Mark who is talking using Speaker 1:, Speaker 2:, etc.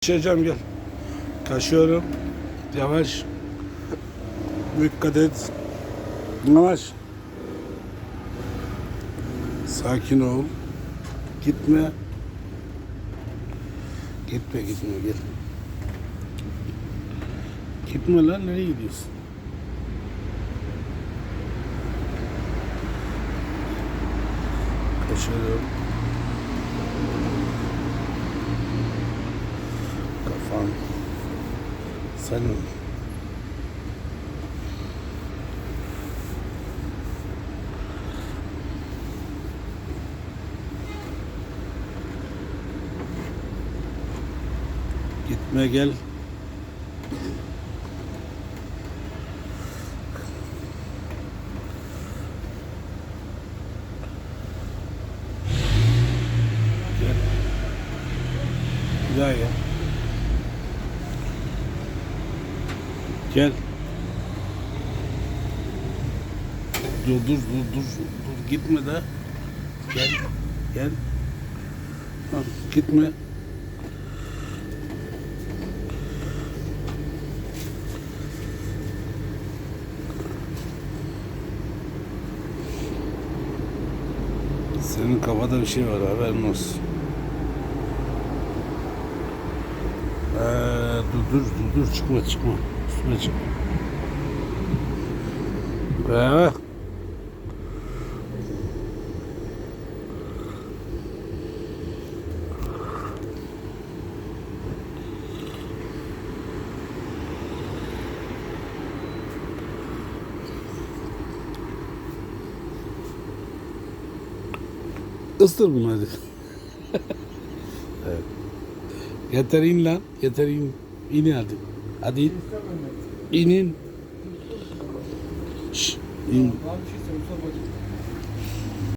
Speaker 1: Taşıyacağım gel. Taşıyorum. Yavaş. Dikkat et. Yavaş. Sakin ol. Gitme. Gitme gitme gel. Gitme lan nereye gidiyorsun? Taşıyorum. Sen Gitme gel. Gel. Bir gel. Dur dur dur dur dur gitme de. Gel. Gel. Ha, gitme. Senin kafada bir şey var haberin olsun. Ee, dur dur dur dur çıkma çıkma. Üstüne çıkma. Ee, ıstır bunu hadi. evet. Yeter in lan. Yeter in. İn hadi. Hadi in. İn in. Şş, in.